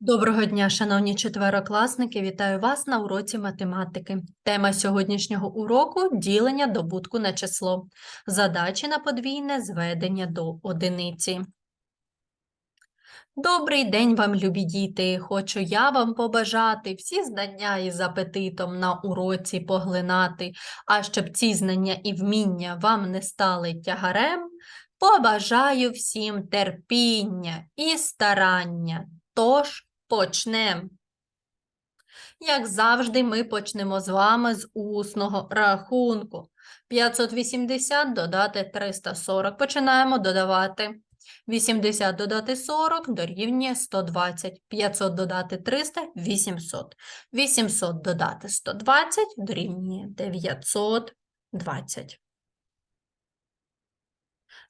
Доброго дня, шановні четверокласники! Вітаю вас на уроці математики. Тема сьогоднішнього уроку ділення добутку на число. Задачі на подвійне зведення до одиниці. Добрий день вам, любі діти! Хочу я вам побажати всі знання із апетитом на уроці поглинати, а щоб ці знання і вміння вам не стали тягарем, побажаю всім терпіння і старання. Тож почнем. Як завжди, ми почнемо з вами з усного рахунку. 580 додати 340. Починаємо додавати. 80 додати 40 дорівнює 120. 500 додати 300 – 800. 800 додати 120 дорівнює 920.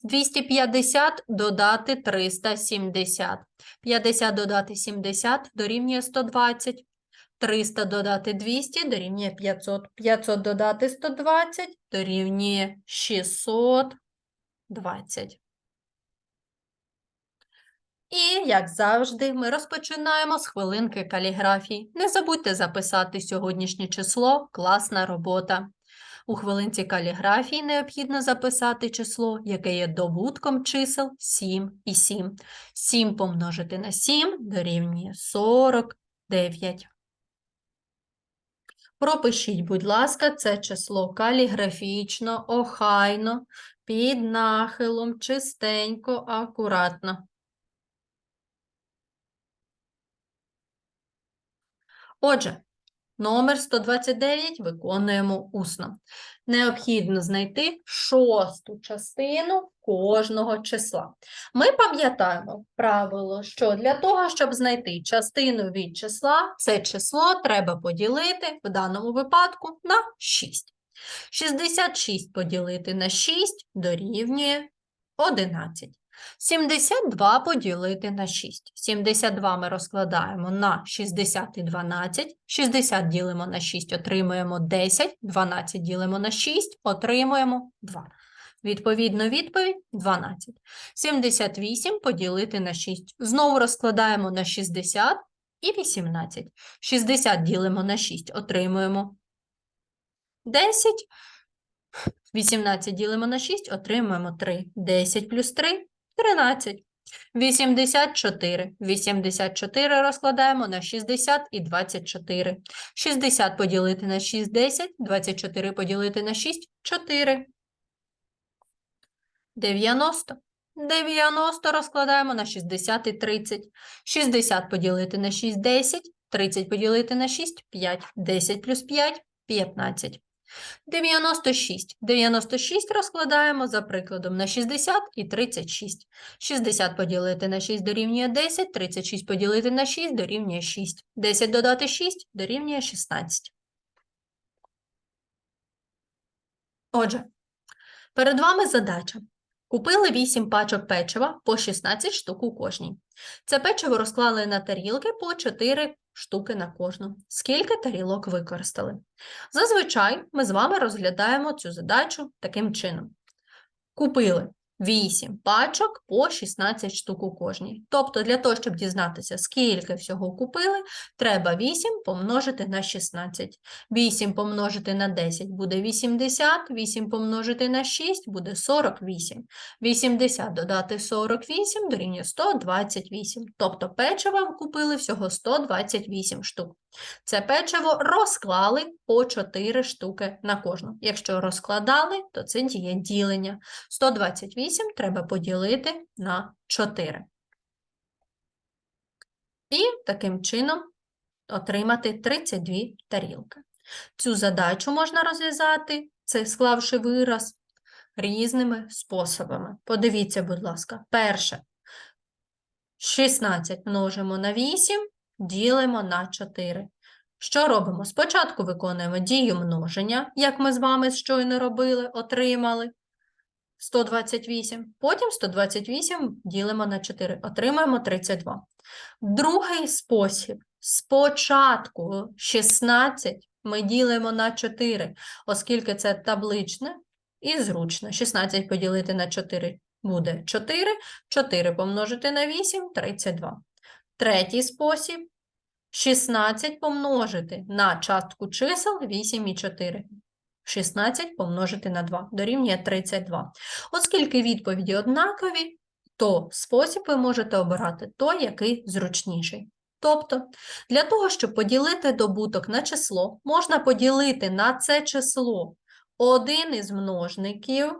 250 додати 370. 50 додати 70 дорівнює 120. 300 додати 200 дорівнює 500. 500 додати 120 дорівнює 620. І, як завжди, ми розпочинаємо з хвилинки каліграфії. Не забудьте записати сьогоднішнє число «Класна робота». У хвилинці каліграфії необхідно записати число, яке є добутком чисел 7 і 7. 7 помножити на 7 дорівнює 49. Пропишіть, будь ласка, це число каліграфічно, охайно, під нахилом, чистенько, акуратно. Отже, Номер 129 виконуємо усно. Необхідно знайти шосту частину кожного числа. Ми пам'ятаємо правило, що для того, щоб знайти частину від числа, це число треба поділити в даному випадку на 6. 66 поділити на 6 дорівнює 11. 72 поділити на 6. 72 ми розкладаємо на 60 і 12. 60 ділимо на 6, отримуємо 10. 12 ділимо на 6, отримуємо 2. Відповідно, відповідь 12. 78 поділити на 6. Знову розкладаємо на 60 і 18. 60 ділимо на 6, отримуємо 10. 18 ділимо на 6, отримуємо 3. 10 плюс 3 13. 84. 84 розкладаємо на 60 і 24. 60 поділити на 6 – 10, 24 поділити на 6 – 4. 90. 90 розкладаємо на 60 і 30. 60 поділити на 6 – 10, 30 поділити на 6 – 5, 10 плюс 5 – 15. 96. 96 розкладаємо за прикладом на 60 і 36. 60 поділити на 6 дорівнює 10, 36 поділити на 6 дорівнює 6. 10 додати 6 дорівнює 16. Отже, перед вами задача. Купили 8 пачок печива по 16 штук у кожній. Це печиво розклали на тарілки по 4 штуки на кожну. Скільки тарілок використали? Зазвичай ми з вами розглядаємо цю задачу таким чином. Купили 8 пачок по 16 штук у кожній. Тобто для того, щоб дізнатися, скільки всього купили, треба 8 помножити на 16. 8 помножити на 10 буде 80, 8 помножити на 6 буде 48. 80 додати 48 дорівнює 128. Тобто печива купили всього 128 штук. Це печиво розклали по 4 штуки на кожну. Якщо розкладали, то це діє ділення. 128 треба поділити на 4. І таким чином отримати 32 тарілки. Цю задачу можна розв'язати, це склавши вираз, різними способами. Подивіться, будь ласка, перше. 16 множимо на 8, ділимо на 4. Що робимо? Спочатку виконуємо дію множення, як ми з вами щойно робили, отримали 128. Потім 128 ділимо на 4, отримаємо 32. Другий спосіб. Спочатку 16 ми ділимо на 4, оскільки це табличне і зручно. 16 поділити на 4 буде 4, 4 помножити на 8 – 32. Третій спосіб 16 помножити на частку чисел 8 і 4. 16 помножити на 2 дорівнює 32. Оскільки відповіді однакові, то спосіб ви можете обирати той, який зручніший. Тобто, для того, щоб поділити добуток на число, можна поділити на це число один із множників,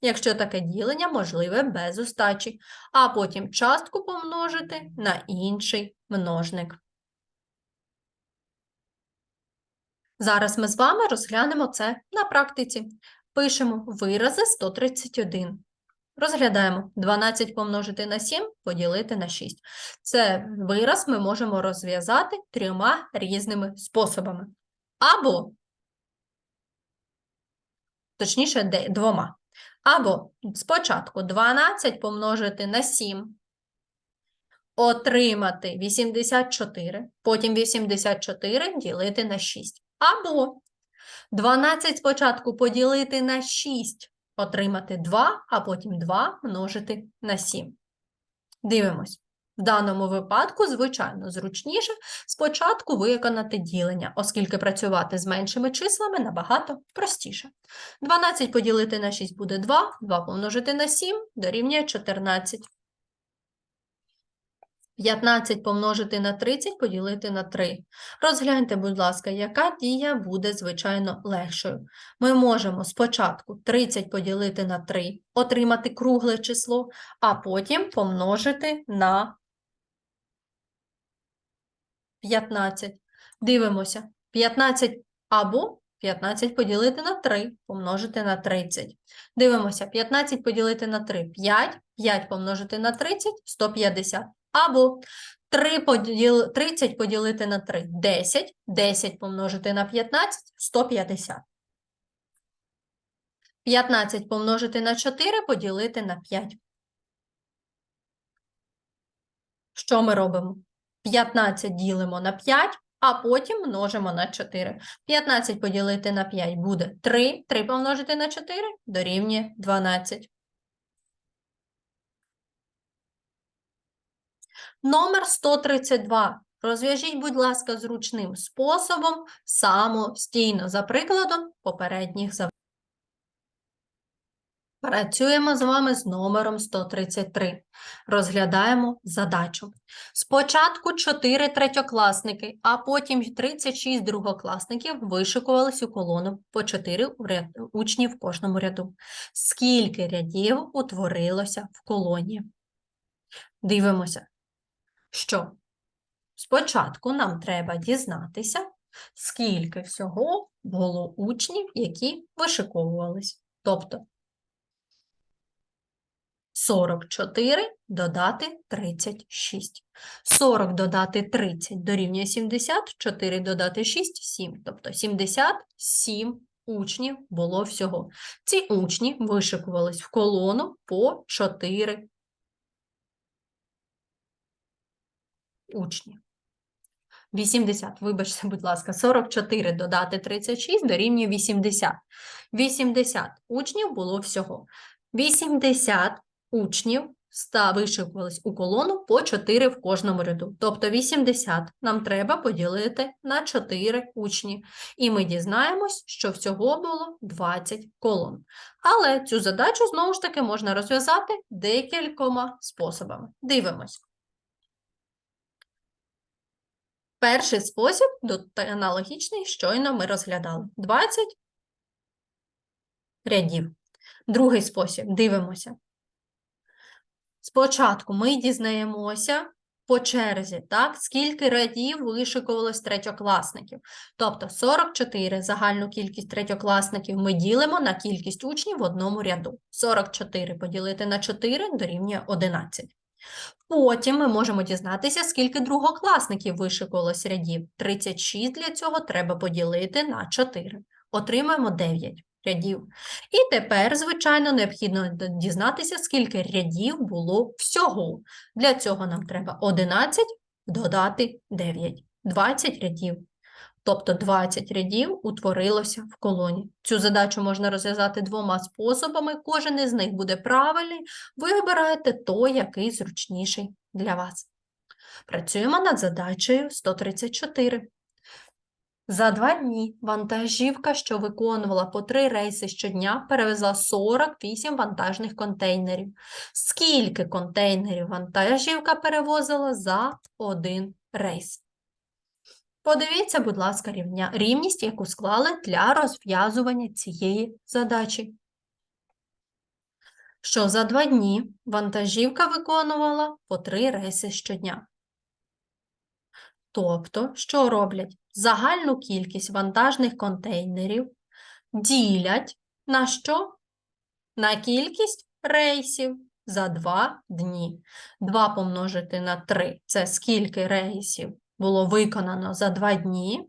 якщо таке ділення можливе без остачі, а потім частку помножити на інший множник. Зараз ми з вами розглянемо це на практиці. Пишемо вирази 131. Розглядаємо 12 помножити на 7, поділити на 6. Це вираз ми можемо розв'язати трьома різними способами. Або, точніше, двома. Або спочатку 12 помножити на 7, отримати 84, потім 84 ділити на 6. Або 12 спочатку поділити на 6, отримати 2, а потім 2 множити на 7. Дивимось. В даному випадку, звичайно, зручніше спочатку виконати ділення, оскільки працювати з меншими числами набагато простіше. 12 поділити на 6 буде 2, 2 помножити на 7 дорівнює 14. 15 помножити на 30 поділити на 3. Розгляньте, будь ласка, яка дія буде, звичайно, легшою. Ми можемо спочатку 30 поділити на 3, отримати кругле число, а потім помножити на 15. Дивимося. 15 або 15 поділити на 3, помножити на 30. Дивимося, 15 поділити на 3 – 5, 5 помножити на 30 – 150. Або 3 поділ... 30 поділити на 3 – 10, 10 помножити на 15 – 150. 15 помножити на 4 поділити на 5. Що ми робимо? 15 ділимо на 5, а потім множимо на 4. 15 поділити на 5 буде 3, 3 помножити на 4 дорівнює 12. Номер 132. Розв'яжіть, будь ласка, зручним способом самостійно, за прикладом попередніх завдань. Працюємо з вами з номером 133. Розглядаємо задачу. Спочатку 4 третьокласники, а потім 36 другокласників вишикувались у колону по 4 учні в кожному ряду. Скільки рядів утворилося в колоні? Дивимося, що спочатку нам треба дізнатися, скільки всього було учнів, які вишиковувались. Тобто 44 додати 36. 40 додати 30 дорівнює 70, 4 додати 6 – 7. Тобто 77 учнів було всього. Ці учні вишикувались в колону по 4 учні. 80, вибачте, будь ласка, 44 додати 36 дорівнює 80. 80 учнів було всього. 80 учнів вишикувались у колону по 4 в кожному ряду. Тобто 80 нам треба поділити на 4 учні. І ми дізнаємось, що всього було 20 колон. Але цю задачу, знову ж таки, можна розв'язати декількома способами. Дивимось. Перший спосіб, аналогічний, щойно ми розглядали. 20 рядів. Другий спосіб, дивимося. Спочатку ми дізнаємося по черзі, так, скільки рядів вишикувалось третьокласників. Тобто 44 загальну кількість третьокласників ми ділимо на кількість учнів в одному ряду. 44 поділити на 4 дорівнює 11. Потім ми можемо дізнатися, скільки другокласників вишикувалось рядів. 36 для цього треба поділити на 4. Отримаємо 9 рядів. І тепер, звичайно, необхідно дізнатися, скільки рядів було всього. Для цього нам треба 11 додати 9. 20 рядів. Тобто 20 рядів утворилося в колоні. Цю задачу можна розв'язати двома способами, кожен із них буде правильний. Ви обираєте той, який зручніший для вас. Працюємо над задачею 134. За два дні вантажівка, що виконувала по три рейси щодня, перевезла 48 вантажних контейнерів. Скільки контейнерів вантажівка перевозила за один рейс? Подивіться, будь ласка, рівня, рівність, яку склали для розв'язування цієї задачі. Що за два дні вантажівка виконувала по три рейси щодня. Тобто, що роблять? Загальну кількість вантажних контейнерів ділять на що? На кількість рейсів за два дні. 2 помножити на 3 – це скільки рейсів було виконано за два дні,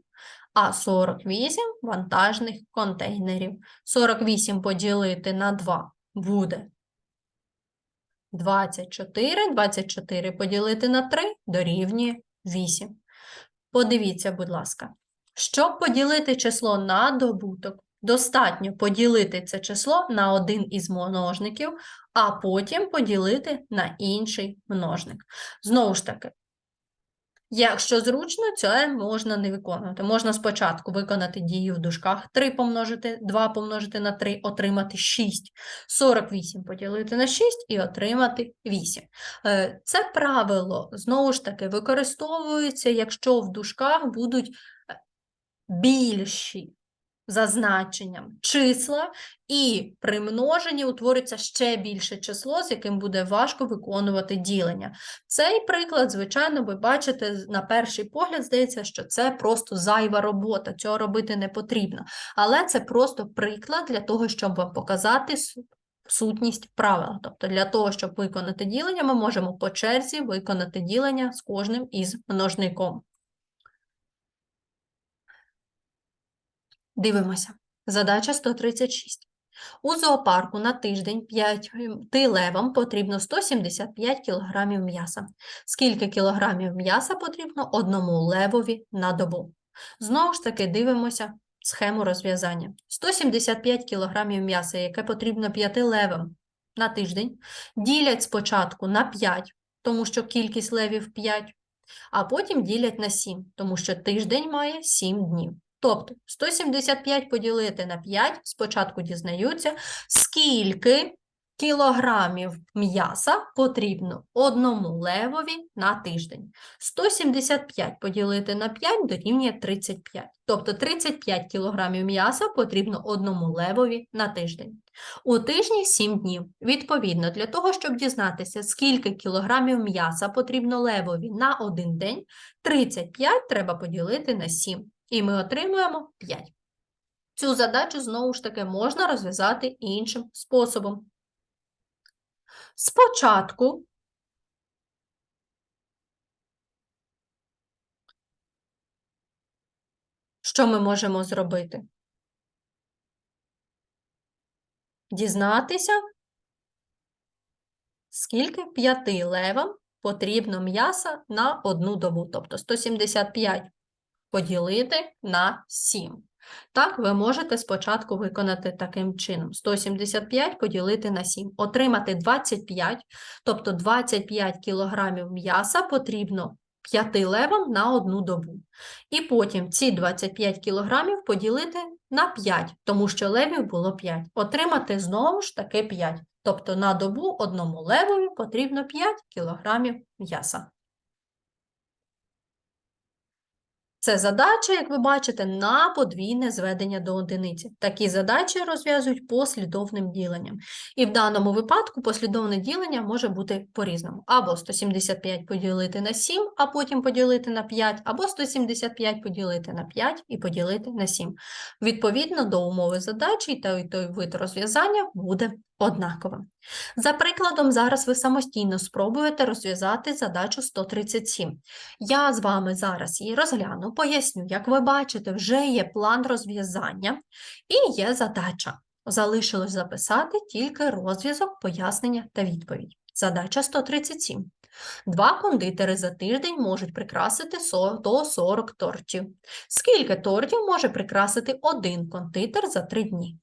а 48 вантажних контейнерів. 48 поділити на 2 буде 24, 24 поділити на 3 дорівнює 8. Подивіться, будь ласка, щоб поділити число на добуток, достатньо поділити це число на один із множників, а потім поділити на інший множник. Знову ж таки, Якщо зручно, це можна не виконувати. Можна спочатку виконати дію в дужках 3 помножити, 2 помножити на 3, отримати 6, 48 поділити на 6 і отримати 8. Е, Це правило, знову ж таки, використовується, якщо в дужках будуть е, більші за значенням числа, і при множенні утвориться ще більше число, з яким буде важко виконувати ділення. Цей приклад, звичайно, ви бачите, на перший погляд здається, що це просто зайва робота, цього робити не потрібно. Але це просто приклад для того, щоб вам показати сутність правила. Тобто для того, щоб виконати ділення, ми можемо по черзі виконати ділення з кожним із множником. Дивимося. Задача 136. У зоопарку на тиждень 5 левам потрібно 175 кг м'яса. Скільки кілограмів м'яса потрібно одному левові на добу? Знову ж таки, дивимося схему розв'язання. 175 кг м'яса, яке потрібно 5 левам на тиждень, ділять спочатку на 5, тому що кількість левів 5, а потім ділять на 7, тому що тиждень має 7 днів. Тобто 175 поділити на 5, спочатку дізнаються, скільки кілограмів м'яса потрібно одному левові на тиждень. 175 поділити на 5 дорівнює 35. Тобто 35 кілограмів м'яса потрібно одному левові на тиждень. У тижні 7 днів. Відповідно, для того, щоб дізнатися, скільки кілограмів м'яса потрібно левові на один день, 35 треба поділити на 7. І ми отримуємо 5. Цю задачу, знову ж таки, можна розв'язати іншим способом. Спочатку що ми можемо зробити? Дізнатися, скільки п'яти левам потрібно м'яса на одну добу, тобто 175 поділити на 7. Так, ви можете спочатку виконати таким чином: 175 поділити на 7, отримати 25, тобто 25 кг м'яса потрібно 5 левам на одну добу. І потім ці 25 кг поділити на 5, тому що левів було 5. Отримати знову ж таки 5. Тобто на добу одному левові потрібно 5 кг м'яса. Це задача, як ви бачите, на подвійне зведення до одиниці. Такі задачі розв'язують послідовним діленням. І в даному випадку послідовне ділення може бути по-різному. Або 175 поділити на 7, а потім поділити на 5, або 175 поділити на 5 і поділити на 7. Відповідно до умови задачі, той, той вид розв'язання буде однаковим. За прикладом, зараз ви самостійно спробуєте розв'язати задачу 137. Я з вами зараз її розгляну, поясню, як ви бачите, вже є план розв'язання і є задача. Залишилось записати тільки розв'язок, пояснення та відповідь. Задача 137. Два кондитери за тиждень можуть прикрасити до 40 тортів. Скільки тортів може прикрасити один кондитер за три дні?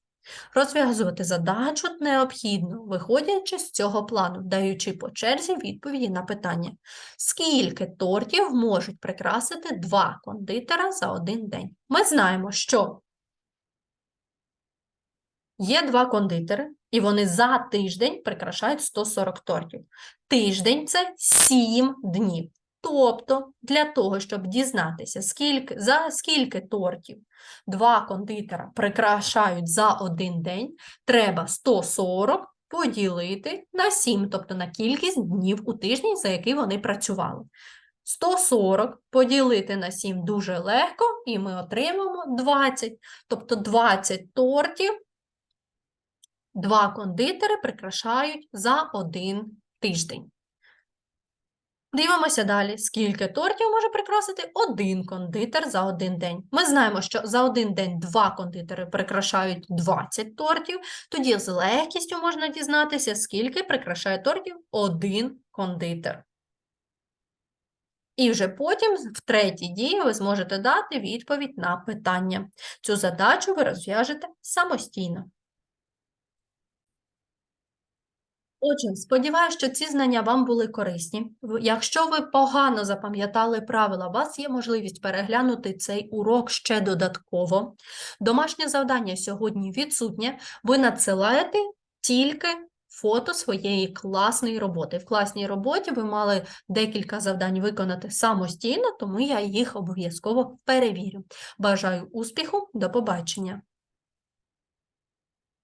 Розв'язувати задачу необхідно, виходячи з цього плану, даючи по черзі відповіді на питання. Скільки тортів можуть прикрасити два кондитера за один день? Ми знаємо, що є два кондитери, і вони за тиждень прикрашають 140 тортів. Тиждень це 7 днів. Тобто, для того, щоб дізнатися, скільки, за скільки тортів два кондитера прикрашають за один день, треба 140 поділити на 7, тобто на кількість днів у тижні, за який вони працювали. 140 поділити на 7 дуже легко, і ми отримаємо 20. Тобто 20 тортів два кондитери прикрашають за один тиждень. Дивимося далі, скільки тортів може прикрасити один кондитер за один день. Ми знаємо, що за один день два кондитери прикрашають 20 тортів, тоді з легкістю можна дізнатися, скільки прикрашає тортів один кондитер. І вже потім, в третій дії, ви зможете дати відповідь на питання. Цю задачу ви розв'яжете самостійно. Отже, сподіваюся, що ці знання вам були корисні. Якщо ви погано запам'ятали правила, у вас є можливість переглянути цей урок ще додатково. Домашнє завдання сьогодні відсутнє. Ви надсилаєте тільки фото своєї класної роботи. В класній роботі ви мали декілька завдань виконати самостійно, тому я їх обов'язково перевірю. Бажаю успіху, до побачення!